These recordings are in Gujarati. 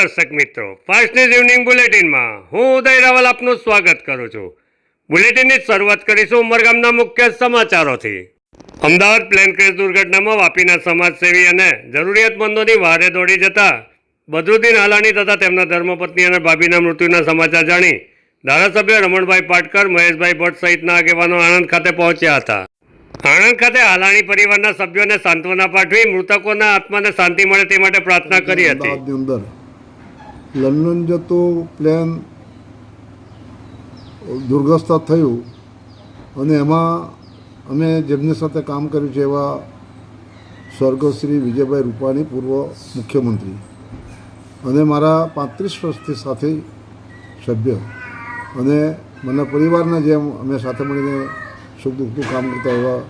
દર્શક મિત્રો ફાસ્ટ ન્યૂઝ ઇવનિંગ બુલેટિનમાં હું ઉદય રાવલ આપનું સ્વાગત કરું છું. બુલેટિનની શરૂઆત કરીશું ઉમરગામના મુખ્ય સમાચારોથી. અમદાવાદ પ્લેન ક્રેશ દુર્ઘટનામાં વાપીના સમાજસેવી અને જરૂરિયાતમંદોની વારે દોડી જતા બદરુદ્દીન હાલાણી તથા તેમના ધર્મપત્ની અને ભાભીના મૃત્યુના સમાચાર જાણી ધારાસભ્ય રમણભાઈ પાટકર, મહેશભાઈ ભટ્ટ સહિતના આગેવાનો આણંદ ખાતે પહોંચ્યા હતા. આણંદ ખાતે હાલાણી પરિવારના સભ્યોને સાંત્વના પાઠવી મૃતકોના આત્માને શાંતિ મળે તે માટે પ્રાર્થના કરી હતી. અંદર. લંડન જતું પ્લેન દુર્ગસ્થ થયું અને એમાં અમે જેમની સાથે કામ કર્યું છે એવા સ્વર્ગશ્રી વિજયભાઈ રૂપાણી, પૂર્વ મુખ્યમંત્રી અને મારા પાંત્રીસ વર્ષથી સાથે સભ્ય અને મને પરિવારના જેમ અમે સાથે મળીને સુખ દુઃખનું કામ કરતા એવા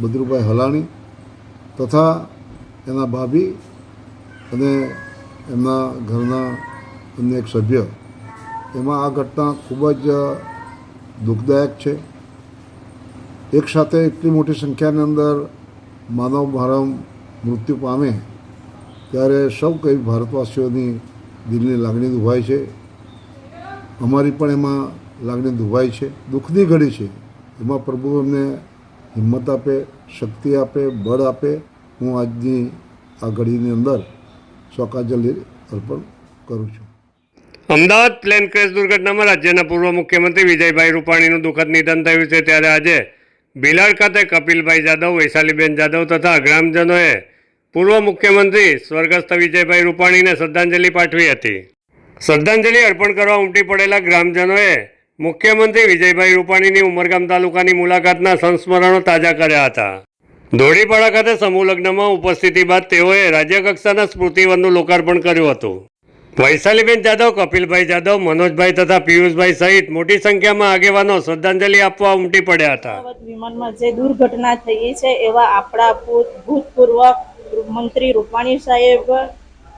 બદરુભાઈ હલાણી તથા એના ભાભી અને એમના ઘરના અન્ય એક સભ્ય, એમાં આ ઘટના ખૂબ જ દુઃખદાયક છે. એક સાથે એટલી મોટી સંખ્યાની અંદર માનવ ભારમ મૃત્યુ પામે, ત્યારે સૌ કંઈ ભારતવાસીઓની દિલની લાગણી દુભાય છે. અમારી પણ એમાં લાગણી દુભાય છે. દુઃખની ઘડી છે. એમાં પ્રભુ એમને હિંમત આપે, શક્તિ આપે, બળ આપે. હું આજની આ ઘડીની અંદર શોકાંજલિ અર્પણ કરું છું. અમદાવાદ પ્લેન ક્રેશ દુર્ઘટનામાં રાજ્યના પૂર્વ મુખ્યમંત્રી વિજયભાઈ રૂપાણીનું દુઃખદ નિધન થયું છે ત્યારે આજે ભીલાડ ખાતે કપિલભાઈ જાદવ, વૈશાલીબેન જાદવ તથા ગ્રામજનોએ પૂર્વ મુખ્યમંત્રી સ્વર્ગસ્થ વિજયભાઈ રૂપાણીને શ્રદ્ધાંજલિ પાઠવી હતી. શ્રદ્ધાંજલિ અર્પણ કરવા ઉમટી પડેલા ગ્રામજનોએ મુખ્યમંત્રી વિજયભાઈ રૂપાણીની ઉમરગામ તાલુકાની મુલાકાતના સંસ્મરણો તાજા કર્યા હતા. ધોળીપાડા ખાતે સમૂહ લગ્નમાં ઉપસ્થિતિ બાદ તેઓએ રાજ્યકક્ષાના સ્મૃતિવનનું લોકાર્પણ કર્યું હતું. વૈશાલીબેન જાદવ, કપિલભાઈ જાદવ, મનોજભાઈ તથા પિયુષભાઈ સહિત મોટી સંખ્યામાં આગેવાનો શ્રદ્ધાંજલિ આપવા ઉમટી પડ્યા હતા. વિમાનમાં જે દુર્ઘટના થઈ છે એવા આપણા ભૂત- ભૂતપૂર્વ મંત્રી રૂપાણી સાહેબ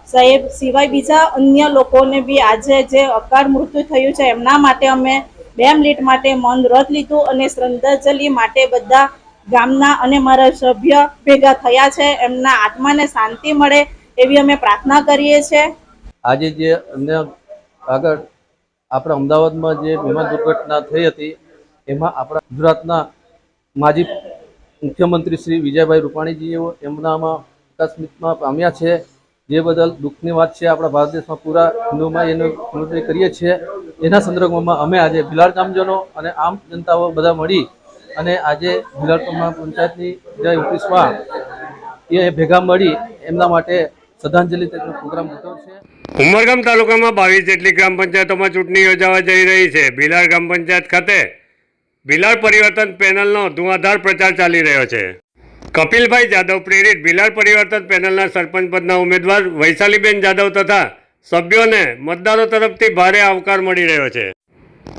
સાહેબ, સિવાય બીજા અન્ય લોકોને બી આજે જે અકાળ મૃત્યુ થયું છે એમના માટે અમે બે મિનિટ માટે મૌન વ્રત લીધું અને શ્રદ્ધાંજલિ માટે બધા ગામના અને મારા સભ્ય ભેગા થયા છે. એમના આત્માને શાંતિ મળે એવી અમે પ્રાર્થના કરીએ છીએ. આજે જે અન્ય આગળ આપણા અમદાવાદમાં જે વિમાન દુર્ઘટના થઈ હતી, એમાં આપણા ગુજરાતના માજી મુખ્યમંત્રી શ્રી વિજયભાઈ રૂપાણીજીઓ એમનામાં અકસ્મિતમાં પામ્યા છે. જે બદલ દુઃખની વાત છે, આપણા ભારત દેશમાં પૂરા હિન્દુમાં એનો ગણતરી કરીએ છીએ. એના સંદર્ભમાં અમે આજે ભિલાડ ગામજનો અને આમ જનતાઓ બધા મળી અને આજે ભિલાડ પંચાયતની જે ઓફિસમાં એ ભેગા મળી એમના માટે શ્રદ્ધાંજલિ પ્રોગ્રામ ઉમરગામ તાલુકામાં બાવીસ જેટલી ગ્રામ પંચાયતોમાં ચૂંટણી યોજાવા જઈ રહી છે. ભીલાર ગ્રામ પંચાયત ખાતે ભીલાર પરિવર્તન પેનલનો ધુઆધાર પ્રચાર ચાલી રહ્યો છે. કપિલભાઈ જાદવ પ્રેરિત ભીલાર પરિવર્તન પેનલના સરપંચ પદના ઉમેદવાર વૈશાલીબેન જાદવ તથા સભ્યોને મતદારો તરફથી ભારે આવકાર મળી રહ્યો છે.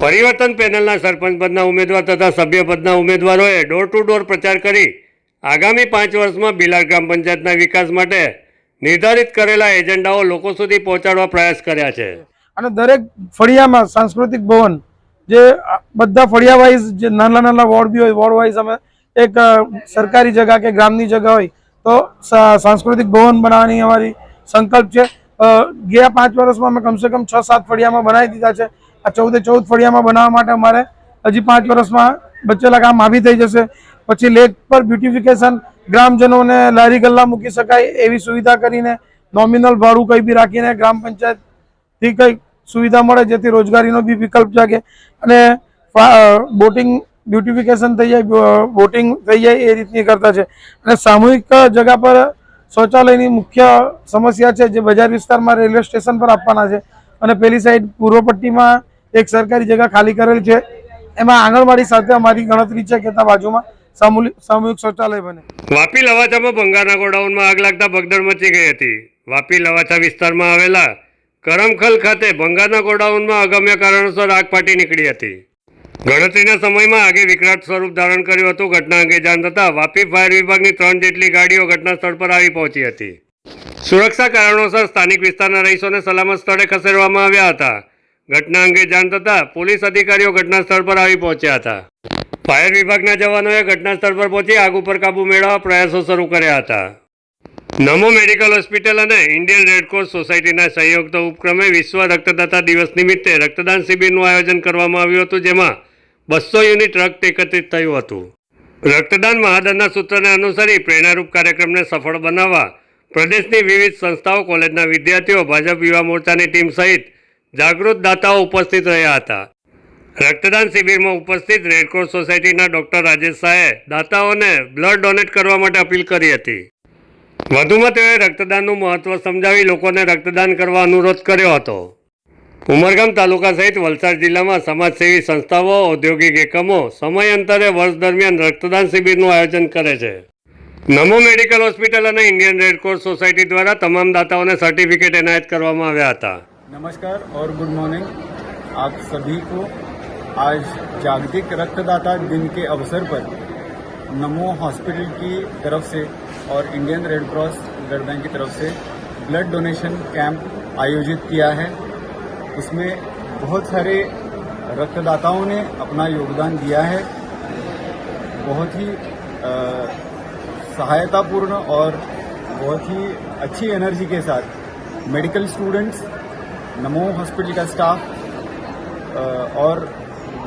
પરિવર્તન પેનલના સરપંચ પદના ઉમેદવાર તથા સભ્ય પદના ઉમેદવારોએ ડોર ટુ ડોર પ્રચાર કરી આગામી પાંચ વર્ષમાં ભીલાર ગ્રામ પંચાયતના વિકાસ માટે નિર્ધારિત કરેલા એજન્ડાઓ લોકો સુધી પહોંચાડવા પ્રયાસ કર્યા છે. અને દરેક ફળિયામાં સાંસ્કૃતિક ભવન, જે બધા ફળિયા વાઇઝ જે નાના નાના વોર્ડ બી હોય વોર્ડ વાઇઝ અમે એક સરકારી જગા કે ગ્રામની જગા હોય, તો સાંસ્કૃતિક ભવન બનાવવાની અમારી સંકલ્પ છે. ગયા પાંચ વર્ષમાં અમે કમસે કમ છ સાત ફળિયામાં બનાવી દીધા છે. આ ચૌદે ચૌદ ફળિયામાં બનાવવા માટે અમારે હજી પાંચ વર્ષમાં બચેલા કામ આવી થઈ જશે. પછી લેક પર બ્યુટિફિકેશન ગ્રામજનોને લારી ગલ્લા મૂકી શકાય એવી સુવિધા કરીને નોમિનલ ભાડું કંઈ બી રાખીને ગ્રામ પંચાયતથી કંઈક સુવિધા મળે જેથી રોજગારીનો બી વિકલ્પ જાગે. અને બોટિંગ બ્યુટિફિકેશન થઈ જાય બોટિંગ થઈ જાય એ રીતની કરતા છે. અને સામૂહિક જગા પર શૌચાલયની મુખ્ય સમસ્યા છે જે બજાર વિસ્તારમાં રેલવે સ્ટેશન પર આપવાના છે. અને પેલી સાઈડ પૂર્વ પટ્ટીમાં એક સરકારી જગા ખાલી કરેલ છે. એમાં આંગણવાડી સાથે અમારી ગણતરી છે કે ત્યાં બાજુમાં. સામૂહિક શૌચાલય બને. વાપી લવાચામાં ભંગારના ગોડાઉનમાં આગ લાગતા ભગદડ મચી ગઈ હતી. વાપી લવાચા વિસ્તારમાં આવેલા કરમખલ ખાતે ભંગારના ગોડાઉનમાં અગમ્ય કારણોસર આગ ફાટી નીકળી હતી. ગણતરીના સમયમાં આગે વિકરાટ સ્વરૂપ ધારણ કર્યું હતું. ઘટના અંગે જાણ થતાં વાપી ફાયર વિભાગની ત્રણ જેટલી ગાડીઓ ઘટના સ્થળ પર આવી પહોંચી હતી. સુરક્ષા કારણોસર સ્થાનિક વિસ્તારના રહીશોને સલામત સ્થળે ખસેડવામાં આવ્યા હતા. ઘટના અંગે જાણ થતાં પોલીસ અધિકારીઓ ઘટના સ્થળ પર આવી પહોંચ્યા હતા. ફાયર વિભાગના જવાનોએ ઘટના સ્થળ પર પહોંચી આગ ઉપર કાબૂ મેળવવા પ્રયાસો શરૂ કર્યા હતા. નમો મેડિકલ હોસ્પિટલ અને ઇન્ડિયન રેડક્રોસ સોસાયટીના સંયુક્ત ઉપક્રમે વિશ્વ રક્તદાતા દિવસ નિમિત્તે રક્તદાન શિબિરનું આયોજન કરવામાં આવ્યું હતું, જેમાં બસો યુનિટ રક્ત એકત્રિત થયું હતું. રક્તદાન મહાદાનના સૂત્રને અનુસરી પ્રેરણારૂપ કાર્યક્રમને સફળ બનાવવા પ્રદેશની વિવિધ સંસ્થાઓ, કોલેજના વિદ્યાર્થીઓ, ભાજપ યુવા મોરચાની ટીમ સહિત જાગૃત દાતાઓ ઉપસ્થિત રહ્યા હતા. રક્તદાન શિબિરમાં ઉપસ્થિત રેડક્રોસ સોસાયટીના ડોક્ટર રાજેશ શાહે દાતાઓને બ્લડ ડોનેટ કરવા માટે અપીલ કરી હતી. વધુમાં તેઓએ રક્તદાનનું મહત્વ સમજાવી લોકોને રક્તદાન કરવા અનુરોધ કર્યો હતો. ઉમરગામ તાલુકા સહિત વલસાડ જિલ્લામાં સમાજસેવી સંસ્થાઓ, ઔદ્યોગિક એકમો સમયાંતરે વર્ષ દરમિયાન રક્તદાન શિબિરનું આયોજન કરે છે. નમો મેડિકલ હોસ્પિટલ અને ઇન્ડિયન રેડક્રોસ સોસાયટી દ્વારા તમામ દાતાઓને સર્ટિફિકેટ એનાયત કરવામાં આવ્યા હતા. નમસ્કાર, ઓર ગુડ મોર્નિંગ. આપ સભી કો आज जागतिक रक्तदाता दिन के अवसर पर नमो हॉस्पिटल की तरफ़ से और Indian red cross blood bank की तरफ़ से ब्लड डोनेशन कैंप आयोजित किया है। उसमें बहुत सारे रक्तदाताओं ने अपना योगदान दिया है। बहुत ही सहायतापूर्ण और बहुत ही अच्छी एनर्जी के साथ मेडिकल स्टूडेंट्स, नमो हॉस्पिटल का स्टाफ और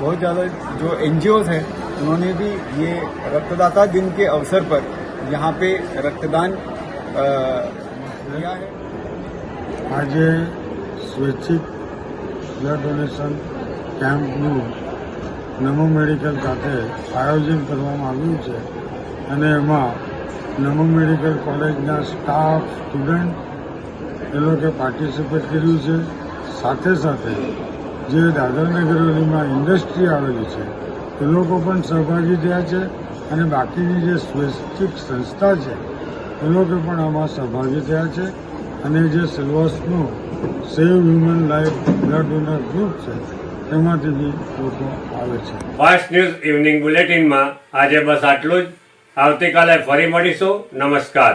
बहुत ज़्यादा जो एन हैं उन्होंने भी ये रक्तदाता दिन के अवसर पर यहाँ पे रक्तदान अ, किया है આજે સ્વૈચ્છિક બ્લડ ડોનેશન કેમ્પનું નમો મેડિકલ ખાતે આયોજન કરવામાં આવ્યું છે અને એમાં નમો મેડિકલ કોલેજના સ્ટાફ સ્ટુડન્ટ એ લોકોએ પાર્ટિસિપેટ કર્યું છે સાથે સાથે જે દાદરનગરોલીમાં ઇન્ડસ્ટ્રી આવેલી છે, એ લોકો પણ સહભાગી થયા છે અને બાકીની જે સ્વૈચ્છિક સંસ્થા છે, એ લોકો પણ આમાં સહભાગી થયા છે. અને જે સિલ્વસનું save human life blood donor group છે, એમાંથી બી લોકો આવે છે. ફાસ્ટ ન્યૂઝ ઇવનિંગ બુલેટિનમાં આજે બસ આટલું જ. આવતીકાલે ફરી મળીશું. નમસ્કાર.